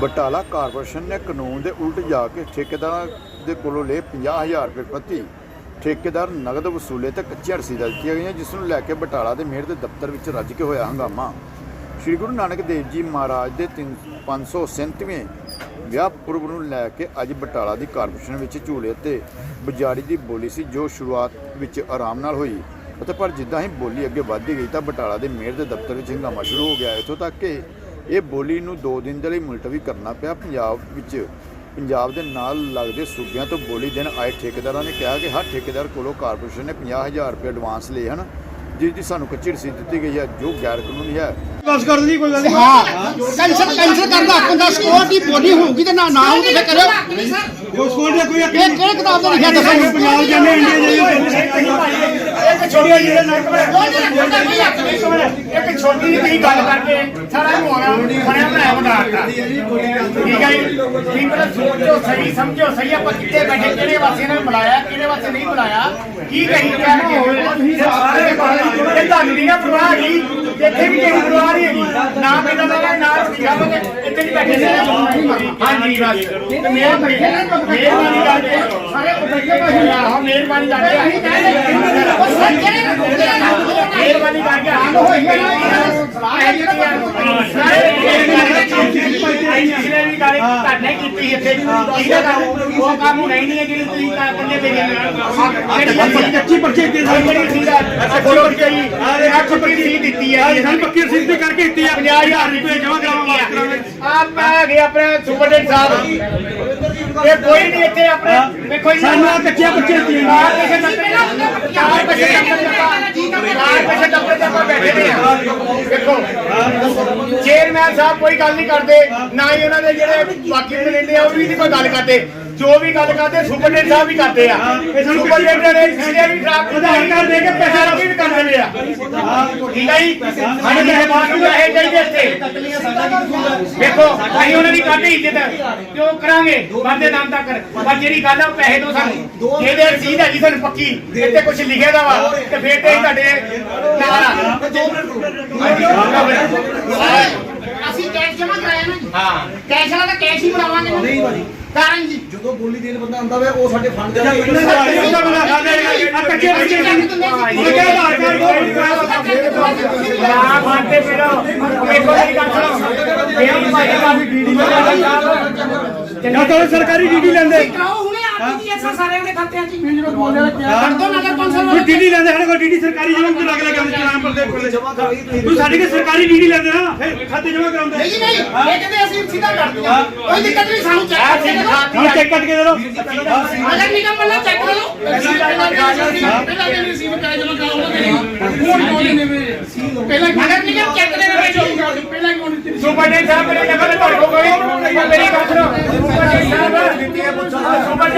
Batala corporation ਨੇ ਕਾਨੂੰਨ ਦੇ ਉਲਟ ਜਾ ਕੇ ਠੇਕੇਦਾਰਾਂ ਦੇ ਕੋਲੋਂ ਲਏ 50000 ਰੁਪਏ ਪ੍ਰਤੀ ਠੇਕੇਦਾਰ ਨਗਦ ਵਸੂਲੇ ਤੇ ਕੱਚੀ ਰਸੀਦਾਂ ਦਿੱਤੀਆਂ ਗਈਆਂ, ਜਿਸ ਨੂੰ ਲੈ ਕੇ ਬਟਾਲਾ ਦੇ ਮੇਅਰ ਦੇ ਦਫ਼ਤਰ ਵਿੱਚ ਰੱਜ ਕੇ ਹੋਇਆ ਹੰਗਾਮਾ। ਸ੍ਰੀ ਗੁਰੂ ਨਾਨਕ ਦੇਵ ਜੀ ਮਹਾਰਾਜ ਦੇ 537ਵੇਂ ਵਿਆਹ ਪੁਰਬ ਨੂੰ ਲੈ ਕੇ ਅੱਜ ਬਟਾਲਾ ਦੀ ਕਾਰਪੋਰੇਸ਼ਨ ਵਿੱਚ ਝੂਲੇ ਤੇ ਬਜਾਰੀ ਦੀ ਬੋਲੀ ਸੀ, ਜੋ ਸ਼ੁਰੂਆਤ ਵਿੱਚ ਆਰਾਮ ਨਾਲ ਹੋਈ ਅਤੇ ਪਰ ਜਿੱਦਾਂ ਹੀ ਬੋਲੀ ਅੱਗੇ ਵਧਦੀ ਗਈ ਤਾਂ ਬਟਾਲਾ ਦੇ ਮੇਅਰ ਦੇ ਦਫ਼ਤਰ ਵਿੱਚ ਹੰਗਾਮਾ ਸ਼ੁਰੂ ਹੋ ਗਿਆ। ਇੱਥੋਂ ਤੱਕ ਕਿ ਇਹ ਬੋਲੀ ਨੂੰ 2 ਦਿਨ ਦੇ ਲਈ ਮੁਲਤਵੀ ਕਰਨਾ ਪਿਆ ਪੰਜਾਬ ਵਿੱਚ। ਪੰਜਾਬ ਦੇ ਨਾਲ ਲੱਗਦੇ ਸੂਬਿਆਂ ਤੋਂ ਬੋਲੀ ਦੇਣ ਆਏ ਠੇਕੇਦਾਰਾਂ ਨੇ ਕਿਹਾ ਕਿ ਹਰ ਠੇਕੇਦਾਰ ਕੋਲੋਂ ਕਾਰਪੋਰੇਸ਼ਨ ਨੇ 50000 ਰੁਪਏ ਐਡਵਾਂਸ ਲਏ ਹਨ ਜਿਸ ਦੀ ਸਾਨੂੰ ਕੱਚੀ ਰਸੀਦ ਦਿੱਤੀ ਗਈ ਹੈ ਜੋ ਗੈਰ ਕਾਨੂੰਨੀ ਹੈ। ਬਸ ਕਰ ਦੀ ਕੋਈ ਗੱਲ ਨਹੀਂ। ਹਾਂ ਕੈਂਸਲ ਕੈਂਸਲ ਕਰਨ ਦਾ ਹੱਕ ਹੁੰਦਾ ਸਕੋਰ ਦੀ ਬੋਲੀ ਹੋਊਗੀ ਤੇ ਨਾ ਨਾ ਹੋਊਗੀ ਤੇ ਕਰਿਓ। ਕੋਈ ਸਕੂਲ ਦੇ ਕੋਈ ਇਹ ਕਿਹੜੇ ਕਿਤਾਬ ਦਾ ਲਿਖਿਆ ਦੱਸੋ? ਪੰਜਾਬ ਜਾਂਦੇ ਇੰਡੀਆ ਜਾਈਏ ਇੱਕ ਛੋਟੀ ਜਿਹੀ ਇੱਕ ਛੋਟੀ ਜਿਹੀ ਤੁਸੀਂ ਗੱਲ ਕਰਕੇ ਸਾਰਾ ਮੋਣਾ ਬਣਿਆ ਬਣਾਇਆ ਬਣਾਤਾ ਠੀਕ ਹੈ ਜੀ? ਤੁਸੀਂ ਪਹਿਲਾਂ ਸੋਚੋ ਸਹੀ ਸਮਝੋ ਸਹੀ ਆਪਾਂ ਕਿੱਥੇ ਬੈਠੇ ਕਿਹੜੇ ਵਾਸਤੇ ਨੇ ਬੁਲਾਇਆ ਕਿਹੜੇ ਵਾਸਤੇ ਨਹੀਂ ਬੁਲਾਇਆ ਕੀ ਕਹੀ ਕਹਿਣਗੇ ਹੋਏ ਸਾਰੇ ਬਾਰੇ ਤੁਹਾਨੂੰ ਨਹੀਂ ਪਰਵਾਹ ਹੈਗੀ ਇੱਥੇ ਵੀ ਕੋਈ ਪਰਵਾਹ ਨਹੀਂ ਹੈਗੀ ਨਾ ਮੇਰਾ ਦਾ ਨਾ ਰੁਪਿਆ ਵਾ ਤੇ ਇੱਥੇ ਨਹੀਂ ਬੈਠੇ ਨੇ ਹਾਂਜੀ ਬਸ। ਤੇ ਮੇਰਾ ਮਿਹਰਬਾਨੀ ਕਰਕੇ ਸਾਰੇ ਬੈਠੇ ਬੈਠੇ। ਆਹੋ ਮਿਹਰਬਾਨੀ ਕਰਕੇ ਅਸੀਂ ਕਹਿੰਦੇ ਆਪ ਹੋਈ ਸਲਾਹ ਹੈ ਪਿਛਲੇ ਵੀ ਗੱਲ ਤੁਹਾਡੇ ਕੀਤੀ ਸੀ ਇੱਥੇ ਇਹਦਾ ਕੰਮ ਉਹ ਕੰਮ ਨਹੀਂ ਨਹੀਂ ਹੈ ਜਿਹੜੀ ਤੁਸੀਂ ਕਰ ਕਰਦੇ ਪਏ ਜਿਹੜੀ ਕੱਚੀ ਪਰਚੀ ਦਿੱਤੀ ਜਿਹੜੀ ਸੀ ਦਾ ਅੱਛੀ ਪਰਚੀ ਆ ਪੱਕੀ ਸੀ ਦਿੱਤੀ ਹੈ ਆ ਸਾਨੂੰ ਪੱਕੀ ਰਸੀਦ ਤੇ ਕਰਕੇ ਦਿੱਤੀ ਆ 50000 ਰੁਪਏ ਜਮ੍ਹਾਂ ਕਰਾਉਣ ਵਾਸਤੇ ਕਰਾਉਣੇ ਆਪ ਆ ਗਏ ਆਪਣੇ ਸੁਪਰਡੈਂਟ ਸਾਹਿਬ ਇਹ ਕੋਈ ਨਹੀਂ ਇੱਥੇ ਆਪਣੇ ਵੇਖੋ ਜੀ ਸਾਨੂੰ ਆਹ ਕੱਚੀਆਂ ਪਰਚੀਆਂ ਦਿੱਤੀਆਂ ਨੇ। ਆਹ ਕਿਸੇ ਦਫ਼ਤਰ ਚਾਰ ਪੈਸੇ ਦਫ਼ਤਰ ਦੇ ਚਾਰ ਚੇਅਰਮੈਨ ਸਾਹਿਬ ਕੋਈ ਗੱਲ ਨਹੀਂ ਕਰਦੇ, ਨਾ ਹੀ ਉਹਨਾਂ ਦੇ ਜਿਹੜੇ ਬਾਕੀ ਮਰਿੰਡੇ ਆ ਉਹ ਵੀ ਨਹੀਂ ਕੋਈ ਗੱਲ ਕਰਦੇ। ਜੋ ਵੀ ਗੱਲ ਕਰਦੇ ਸੁਪਰਡੈਂਟ ਸਾਹਿਬ ਵੀ ਕਰਦੇ ਆ। ਸੁਪਰਡੈਂਟ ਨੇ ਜਿਹੜੇ ਵੀ ਟਰੱਕ ਉਧਾਰ ਕਰ ਦੇ ਕੇ ਪੈਸੇ ਵੀ ਕਰ ਦਿੰਦੇ ਆ। ਠੀਕ ਹੈ ਜੀ? ਸਾਡੇ ਮਹਿਮਾਨ ਨੂੰ ਪੈਸੇ ਚਾਹੀਦੇ ਇੱਥੇ। ਵੇਖੋ ਅਸੀਂ ਉਹਨਾਂ ਦੀ ਕਾਹਦੀ ਇੱਜ਼ਤ ਕਿਉਂ ਕਰਾਂਗੇ ਬੰਦੇ ਨਾਮ ਤੱਕ। ਪਰ ਜਿਹੜੀ ਗੱਲ ਆ ਪੈਸੇ ਤੋਂ ਸਾਨੂੰ। ਜਿਹਦੇ ਰਸੀਦ ਹੈਗੀ ਸਾਨੂੰ ਪੱਕੀ ਇੱਥੇ ਕੁਝ ਲਿਖਿਆ ਦਾ ਵਾ ਤੇ ਫੇਰ ਤੇ ਤੁਹਾਡੇ ਨਾਲ ਆ ਅਸੀਂ ਕੈਸ਼ ਜਮਾ ਕਰਾਇਆ ਨਾ ਜੀ ਹਾਂ ਕੈਸ਼ ਵਾਲਾ ਤਾਂ ਕੈਸ਼ ਹੀ ਬਣਾਵਾਂਗੇ ਨਾ ਨਹੀਂ ਭਾਜੀ ਕਾਰਨ ਜੀ ਜਦੋਂ ਬੋਲੀ ਦੇਣ ਬੰਦਾ ਆਉਂਦਾ ਵੇ ਉਹ ਸਾਡੇ ਫੰਡ ਦੇ ਉਹਦਾ ਬਣਾ ਖਾਦੇ ਆ ਕੱਚੇ ਪਰਚੀ ਉਹ ਕਿਹਾ ਆਧਾਰ ਕਾਰਡ ਨਾ ਮਾਰਦੇ ਫਿਰੋ ਵੇਖੋ ਮੇਰੀ ਗੱਲ ਸੁਣੋ ਇਹ ਭਾਈ ਕਾਫੀ ਡੀਡੀ ਜਾਂ ਤਾਂ ਉਹ ਸਰਕਾਰੀ ਡੀਡੀ ਲੈਂਦੇ। ਕਰਾਓ ਹੁਣੇ ਆਪ ਦੀ ਐਸਾ ਸਾਰਿਆਂ ਦੇ ਖਾਤਿਆਂ 'ਚ ਜਿਹੜਾ ਬੋਲੇ ਕਰ ਦੋ ਨਗਰ ਕੌਂਸਲ ਕੋਈ ਡੀਡੀ ਲੈਂਦੇ ਸਾਡੇ ਕੋਲ ਸਰਕਾਰੀ ਜਮਾ ਤੇ ਲੱਗ ਲੱਗ ਚਲਾਨ ਪਰ ਦੇ ਕੋਲੇ। ਜਮਾ ਕਰਵਾਈ ਤੁਸੀਂ ਤੂੰ ਸਾਡੇ ਕੋਲ ਸਰਕਾਰੀ ਡੀਡੀ ਲੈਂਦੇ ਨਾ ਫਿਰ ਖਾਤੇ ਜਮਾ ਕਰਾਉਂਦੇ। ਨਹੀਂ ਜੀ ਨਹੀਂ। ਇਹ ਕਹਿੰਦੇ ਅਸੀਂ ਸਿੱਧਾ ਕਰ ਦਿਆਂ ਕੋਈ ਦਿੱਕਤ ਨਹੀਂ ਸਾਨੂੰ ਚੈੱਕ ਦੇ ਦਿਓ। ਹਾਂ ਚੈੱਕ ਕੱਟ ਕੇ ਦੇ ਦੋ ਅਗਰ ਨਿਗਮ ਵੱਲੋਂ ਚੈੱਕ ਕਰੋ। ਪਹਿਲਾਂ ਦੇ ਰਿਸੀਵ ਕਰਾਇਆ ਜਮਾ ਕਰਾਉਂਗਾ ਕਿ ਨਹੀਂ ਹੁਣ ਕੋਈ ਨਹੀਂ ਪਹਿਲਾਂ ਅਗਰ ਨਿਗਮ ਚੈੱਕ ਦੇ ਰਹੇ ਜੋ ਪਹਿਲਾਂ ਕਿਉਂ ਨਹੀਂ ਸੁਪਰਡੈਂਟ ਸਾਹਿਬ ਮੇਰੇ ਨਗਰ ਤੁਹਾਡੇ ਕੋਲ ਕੋਈ ਮੇਰੀ ਗੱਲ ਸੁਣੋ ਸੁਪਰਡੈਂਟ ਸਾਹਿਬ ਸੁਪਰਡੈਂਟ ਸਾਹਿਬ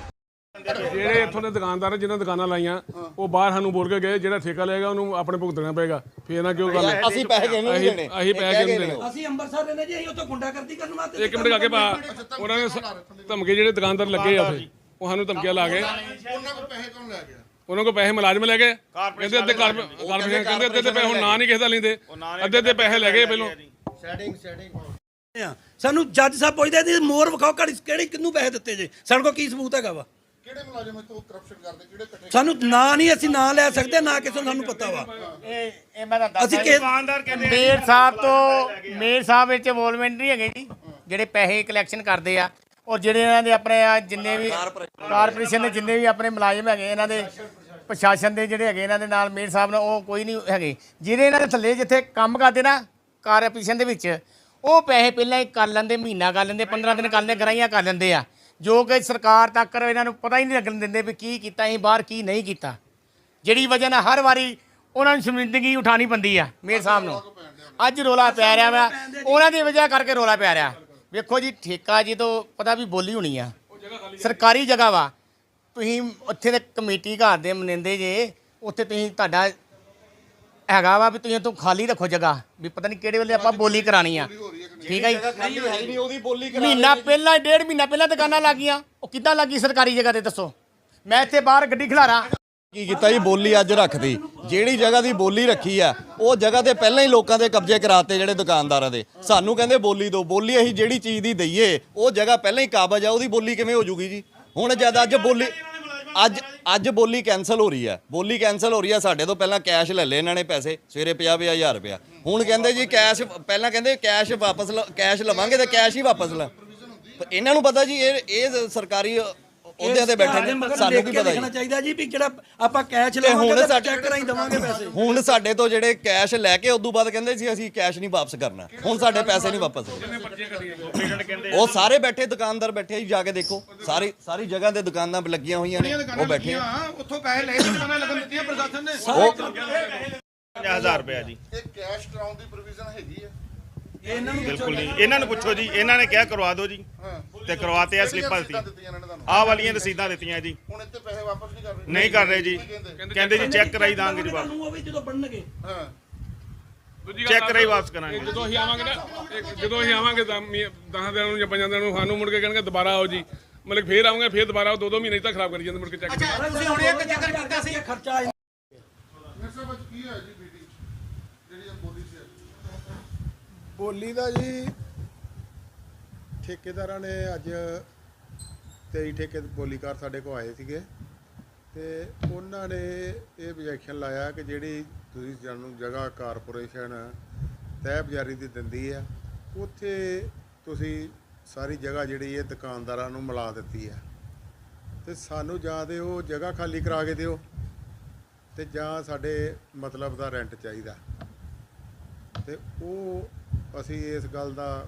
ਜਿਹੜੇ ਇੱਥੋਂ ਦੇ ਦੁਕਾਨਦਾਰ ਆ, ਜਿਨ੍ਹਾਂ ਦੁਕਾਨਾਂ ਲਾਈਆਂ ਉਹ ਬਾਹਰ ਸਾਨੂੰ ਬੋਲ ਕੇ ਗਏ ਜਿਹੜਾ ਠੇਕਾ ਲਏਗਾ ਉਹਨੂੰ ਆਪਣੇ ਭੁਗਤਣਾ ਪਏਗਾ। ਫੇਰ ਨਾ ਕਿਉਂ ਗੱਲ ਅਸੀਂ ਪੈਸੇ ਕਿਉਂ ਨਹੀਂ ਦੇਣੇ। ਅਸੀਂ ਪੈਸੇ ਕਿਉਂ ਨਹੀਂ ਦੇਣੇ। ਅਸੀਂ ਅੰਮ੍ਰਿਤਸਰ ਦੇ ਨੇ ਜੀ ਅਸੀਂ ਉੱਥੇ ਗੁੰਡਾਗਰਦੀ ਕਰਨ ਵਾਸਤੇ ਇੱਕ ਮਿੰਟ ਅੱਗੇ ਪਾ ਉਹਨਾਂ ਨੇ ਸ- ਧਮਕੇ ਜਿਹੜੇ ਦੁਕਾਨਦਾਰ ਲੱਗੇ ਆ ਉੱਥੇ ਉਹ ਸਾਨੂੰ ਧਮਕੀਆਂ ਲਾ ਗਏ ਉਹਨਾਂ ਕੋਲ ਪੈਸੇ ਕੌਣ ਲੈ ਗਿਆ? ਉਹਨਾਂ ਕੋਲ ਪੈਸੇ ਮੁਲਾਜ਼ਮ ਲੈ ਗਏ। ਕਹਿੰਦੇ ਅੱਧੇ ਕਾਰਪੋਰੇਸ਼ਨ ਕਹਿੰਦੇ ਅੱਧੇ ਤੇ ਪੈਸੇ ਹੁਣ ਨਾਂ ਨਹੀਂ ਕਿਸੇ ਦਾ ਲੈਂਦੇ। ਅੱਧੇ ਤੇ ਪੈਸੇ ਲੈ ਗਏ ਪਹਿਲੋਂ। ਆ। ਸਾਨੂੰ ਜੱਜ ਸਾਹਿਬ ਪੁੱਛਦੇ ਸੀ ਮੋਰ ਵਿਖਾਓ ਕਿਹੜੀ ਕਿਹੜੀ ਕਿੰਨੂੰ ਪੈਸੇ ਦਿੱਤੇ ਜੇ? ਸਾਡੇ ਕੋਲ ਕੀ ਸਬੂਤ ਹੈਗਾ ਵਾ? ਕਿਹੜੇ ਮੁਲਾਜ਼ਮ ਤੋਂ ਕਰਪਸ਼ਨ ਕਰਦੇ ਕਿਹੜੇ ਇਕੱਠੇ ਸਾਨੂੰ ਨਾਂ ਨਹੀਂ ਅਸੀਂ ਨਾਂ ਲੈ ਸਕਦੇ ਨਾ ਕਿਸੇ ਨੂੰ ਸਾਨੂੰ ਪਤਾ ਵਾ। ਇਹ ਇਹ ਮੈਂ ਤਾਂ ਅਸੀਂ ਕਿ ਮੇਰ ਸਾਹਿਬ ਤੋਂ ਮੇਰ ਸਾਹਿਬ ਵਿੱਚ ਇਨਵੋਲਵਮੈਂਟ ਨਹੀਂ ਹੈਗੇ ਜੀ ਜਿਹੜੇ ਪੈਸੇ ਕਲੈਕਸ਼ਨ ਕਰਦੇ ਆ। ਔਰ ਜਿਹੜੇ ਇਹਨਾਂ ਦੇ ਆਪਣੇ ਆ ਜਿੰਨੇ ਵੀ ਕਾਰਪੋਰੇਸ਼ਨ ਦੇ ਜਿੰਨੇ ਵੀ ਆਪਣੇ ਮੁਲਾਜ਼ਮ ਹੈਗੇ ਇਹਨਾਂ ਦੇ ਪ੍ਰਸ਼ਾਸਨ ਦੇ ਜਿਹੜੇ ਹੈਗੇ ਇਹਨਾਂ ਦੇ ਨਾਲ ਮੇਰ ਸਾਹਿਬ ਨਾਲ ਉਹ ਕੋਈ ਨਹੀਂ ਹੈਗੇ। ਜਿਹੜੇ ਇਹਨਾਂ ਦੇ ਥੱਲੇ ਜਿੱਥੇ ਕੰਮ ਕਰਦੇ ਨਾ ਕਾਰਪੋਰੇਸ਼ਨ ਦੇ ਵਿੱਚ ਉਹ ਪੈਸੇ ਪਹਿਲਾਂ ਹੀ ਕਰ ਲੈਂਦੇ ਮਹੀਨਾ ਕਰ ਲੈਂਦੇ 15 ਦਿਨ ਕਰ ਲੈਂਦੇ ਗਰਾਈਆਂ ਕਰ ਲੈਂਦੇ ਆ। ਜੋ ਕਿ ਸਰਕਾਰ ਤੱਕ ਇਹਨਾਂ ਨੂੰ ਪਤਾ ਹੀ ਨਹੀਂ ਲੱਗਣ ਦਿੰਦੇ ਵੀ ਕੀ ਕੀਤਾ, ਅਸੀਂ ਬਾਹਰ ਕੀ ਨਹੀਂ ਕੀਤਾ। ਜਿਹੜੀ ਵਜ੍ਹਾ ਨਾਲ ਹਰ ਵਾਰੀ ਉਹਨਾਂ ਨੂੰ ਸ਼ਰਮਿੰਦਗੀ ਉਠਾਣੀ ਪੈਂਦੀ ਆ, ਮੇਰੇ ਸਾਹਮਣੇ ਅੱਜ ਰੋਲਾ ਪੈ ਰਿਹਾ ਵਾ, ਉਹਨਾਂ ਦੀ ਵਜ੍ਹਾ ਕਰਕੇ ਰੋਲਾ ਪੈ ਰਿਹਾ। ਵੇਖੋ ਜੀ, ਠੇਕਾ ਜੀ ਤੋਂ ਪਤਾ ਵੀ ਬੋਲੀ ਹੋਣੀ ਆ। ਸਰਕਾਰੀ ਜਗ੍ਹਾ ਵਾ। ਤੁਸੀਂ ਉੱਥੇ ਦੇ ਕਮੇਟੀ ਘਰ ਦੇ ਮਨਿੰਦੇ ਜੇ, ਉੱਥੇ ਤੁਸੀਂ ਤੁਹਾਡਾ ਹੈਗਾ ਵਾ ਵੀ ਤੁਸੀਂ ਤੋਂ ਖਾਲੀ ਰੱਖੋ ਜਗ੍ਹਾ, ਵੀ ਪਤਾ ਨਹੀਂ ਕਿਹੜੇ ਵੇਲੇ ਆਪਾਂ ਬੋਲੀ ਕਰਾਣੀ ਆ। ਠੀਕ ਹੈ ਜੀ? ਨਹੀਂ ਉਹਦੀ ਬੋਲੀ ਮਹੀਨਾ ਪਹਿਲਾਂ, ਡੇਢ ਮਹੀਨਾ ਪਹਿਲਾਂ ਦੁਕਾਨਾਂ ਲੱਗੀਆਂ, ਉਹ ਕਿੱਦਾਂ ਲੱਗੀ ਸਰਕਾਰੀ ਜਗ੍ਹਾ ਤੇ ਦੱਸੋ? ਮੈਂ ਇੱਥੇ ਬਾਹਰ ਗੱਡੀ ਖਿਲਾਰਾਂ। ਕੀ ਕੀਤਾ ਜੀ, ਬੋਲੀ ਅੱਜ ਰੱਖਦੀ ਜਿਹੜੀ ਜਗ੍ਹਾ ਦੀ ਬੋਲੀ ਰੱਖੀ ਆ, ਉਹ ਜਗ੍ਹਾ ਤੇ ਪਹਿਲਾਂ ਹੀ ਲੋਕਾਂ ਦੇ ਕਬਜ਼ੇ ਕਰਾਤੇ ਜਿਹੜੇ ਦੁਕਾਨਦਾਰਾਂ ਦੇ। ਸਾਨੂੰ ਕਹਿੰਦੇ ਬੋਲੀ ਦੋ ਬੋਲੀ ਅਸੀਂ ਜਿਹੜੀ ਚੀਜ਼ ਦੀ ਦਈਏ, ਉਹ ਜਗ੍ਹਾ ਪਹਿਲਾਂ ਹੀ ਕਾਬਜ ਆ, ਉਹਦੀ ਬੋਲੀ ਕਿਵੇਂ ਹੋ ਜੂਗੀ ਜੀ? ਹੁਣ ਜਦ ਅੱਜ ਬੋਲੀ ਅੱਜ ਅੱਜ ਬੋਲੀ ਕੈਨਸਲ ਹੋ ਰਹੀ ਹੈ। ਬੋਲੀ ਕੈਨਸਲ ਹੋ ਰਹੀ ਹੈ, ਸਾਡੇ ਤੋਂ ਪਹਿਲਾਂ ਕੈਸ਼ ਲੈ ਲਏ ਇਹਨਾਂ ਨੇ ਪੈਸੇ, ਸਵੇਰੇ 50 ਹਜ਼ਾਰ ਰੁਪਇਆ। ਹੁਣ ਕਹਿੰਦੇ ਜੀ ਕੈਸ਼ ਪਹਿਲਾਂ ਕਹਿੰਦੇ ਕੈਸ਼ ਵਾਪਸ ਲ- ਕੈਸ਼ ਲਵਾਂਗੇ ਤੇ ਕੈਸ਼ ਹੀ ਵਾਪਸ ਲੈ। ਇਹਨਾਂ ਨੂੰ ਪਤਾ ਜੀ, ਇਹ ਇਹ ਸਰਕਾਰੀ ਉਹਦੇ ਤੇ ਬੈਠੇ ਨੇ ਸਾਨੂੰ ਕੀ ਪਤਾ ਲਿਖਣਾ ਜੀ ਚਾਹੀਦਾ ਜੀ ਵੀ ਜਿਹੜਾ ਆਪਾਂ ਕੈਸ਼ ਤੇ ਹੁਣ ਲਵਾਂਗੇ ਸਾਡੇ- ਚੈੱਕ ਰਾਹੀਂ ਦਵਾਂਗੇ ਪੈਸੇ। ਹੁਣ ਸਾਡੇ ਤੋਂ ਜਿਹੜੇ ਕੈਸ਼ ਲੈ ਕੇ ਉਦੋਂ ਬਾਅਦ ਕਹਿੰਦੇ ਸੀ ਅਸੀਂ ਕੈਸ਼ ਨਹੀਂ ਵਾਪਸ ਕਰਨਾ। ਹੁਣ ਸਾਡੇ ਪੈਸੇ ਨਹੀਂ ਵਾਪਸ ਉਹ ਸਾਰੇ ਬੈਠੇ ਦੁਕਾਨਦਾਰ ਬੈਠੇ ਜੀ ਜਾ ਕੇ ਦੇਖੋ। ਸਾਰੀ ਸਾਰੀ ਜਗ੍ਹਾ ਤੇ ਦੁਕਾਨਾਂ ਲੱਗੀਆਂ ਹੋਈਆਂ ਨੇ ਉਹ ਬੈਠੇ ਆ। ਉੱਥੋਂ ਪੈਸੇ ਲੈ ਕੇ ਦੁਕਾਨਾਂ ਲੱਗਣ ਦਿੱਤੀਆਂ ਪ੍ਰਸ਼ਾਸਨ ਨੇ। ਉਹ 50000 ਰੁਪਇਆ ਜੀ। ਇਹ ਕੈਸ਼ ਕਰਾਉਣ ਦੀ ਪ੍ਰੋਵੀਜ਼ਨ ਹੈਗੀ ਹੈ ਬਿਲਕੁਲ ਨਹੀਂ ਇਹਨਾਂ ਨੂੰ ਪੁੱਛੋ ਜੀ। ਇਹਨਾਂ ਨੇ ਕਿਹਾ ਕਰਵਾ ਦਿਓ ਜੀ। ਤੇ ਕਰਵਾਤੇ ਆ ਸਲਿੱਪਾਂ ਦਿੱਤੀਆਂ ਦਿੱਤੀਆਂ ਦਿੱਤੀਆਂ ਇਹਨਾਂ ਨੇ? ਤੁਹਾਨੂੰ ਆਹ ਵਾਲੀਆਂ ਰਸੀਦਾਂ ਦਿੱਤੀਆਂ ਜੀ। ਹੁਣ ਇੱਥੇ ਪੈਸੇ ਵਾਪਸ ਨਹੀਂ ਕਰ ਰਹੇ ਨਹੀਂ ਕਰ ਰਹੇ ਜੀ। ਕਹਿੰਦੇ? ਜੀ ਚੈੱਕ ਕਰਾਈ ਦਾਂਗੇ ਜੀ ਵਾਪਸ ਤੁਹਾਨੂੰ ਉਹ ਵੀ ਜਦੋਂ ਬਣਨਗੇ। ਹਾਂ। ਦੂਜੀ ਗੱਲ ਚੈੱਕ ਦਿਓ, ਵਾਪਸ ਕਰਾਂਗੇ। ਜਦੋਂ ਅਸੀਂ ਆਵਾਂਗੇ ਨਾ ਇੱਕ ਜਦੋਂ ਅਸੀਂ ਆਵਾਂਗੇ 10 ਦਿਨਾਂ ਨੂੰ ਜਾਂ 5 ਦਿਨਾਂ ਨੂੰ ਸਾਨੂੰ ਮੁੜ ਕੇ ਕਹਿਣਗੇ ਦੁਬਾਰਾ ਆਓ ਜੀ। ਮਤਲਬ ਫੇਰ ਆਵਾਂਗੇ ਫੇਰ ਦੁਬਾਰਾ ਆਓ। ਦੋ ਦੋ ਮਹੀਨੇ ਤੱਕ ਖਰਾਬ ਕਰੀ ਜਾਂਦੇ ਮੁੜ ਕੇ ਚੈੱਕ ਤੁਸੀਂ ਹੁਣ ਇੱਕ ਚੱਕਰ ਕੀਤਾ ਸੀ। ਖਰਚਾ ਮੇਰੇ ਸਾਹਿਬ ਅੱਜ ਕੀ ਹੈ ਜੀ ਮੀਟਿੰਗ ਜਿਹੜੀ ਇਹ ਬੋਲੀ ਸੀ। ਅੱਜ? ਬੋਲੀ ਦਾ ਜੀ ਠੇਕੇਦਾਰਾਂ ਨੇ ਅੱਜ 23 ਠੇਕੇ ਬੋਲੀਕਾਰ ਸਾਡੇ ਕੋਲ ਆਏ ਸੀਗੇ ਤੇ ਉਹਨਾਂ ਨੇ ਇਹ objection ਲਾਇਆ ਕਿ ਜਿਹੜੀ ਤੁਸੀਂ ਸਾਨੂੰ ਜਗ੍ਹਾ ਕਾਰਪੋਰੇਸ਼ਨ ਤੈਅ ਬਜ਼ਾਰੀ ਦੀ ਦਿੰਦੀ ਆ, ਉੱਥੇ ਤੁਸੀਂ ਸਾਰੀ ਜਗ੍ਹਾ ਜਿਹੜੀ ਇਹ ਦੁਕਾਨਦਾਰਾਂ ਨੂੰ ਮਿਲਾ ਦਿੱਤੀ ਆ। ਤੇ ਸਾਨੂੰ ਜਾਂ ਤੇ ਉਹ ਜਗ੍ਹਾ ਖਾਲੀ ਕਰਾ ਕੇ ਦਿਓ ਤੇ ਜਾਂ ਸਾਡੇ ਮਤਲਬ ਦਾ ਰੈਂਟ ਚਾਹੀਦਾ। ਤੇ ਉਹ ਅਸੀਂ ਇਸ ਗੱਲ ਦਾ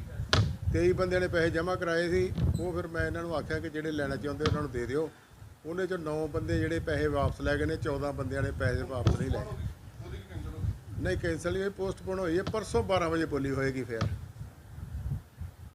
23 ਬੰਦਿਆਂ ਨੇ ਪੈਸੇ ਜਮ੍ਹਾਂ ਕਰਾਏ ਸੀ, ਉਹ ਫਿਰ ਮੈਂ ਇਹਨਾਂ ਨੂੰ ਆਖਿਆ ਕਿ ਜਿਹੜੇ ਲੈਣਾ ਚਾਹੁੰਦੇ ਉਹਨਾਂ ਨੂੰ ਦੇ ਦਿਓ। ਉਹਨੇ ਚੋਂ 9 ਬੰਦੇ ਜਿਹੜੇ ਪੈਸੇ ਵਾਪਸ ਲੈ ਗਏ ਨੇ 14 ਬੰਦਿਆਂ ਨੇ ਪੈਸੇ ਵਾਪਸ ਨਹੀਂ ਲਏ। ਨਹੀਂ ਕੈਂਸਲ ਨਹੀਂ ਹੋਈ ਪੋਸਟਪੋਨ ਹੋਈ ਹੈ, ਪਰਸੋਂ 12 ਵਜੇ ਬੋਲੀ ਹੋਏਗੀ ਫਿਰ।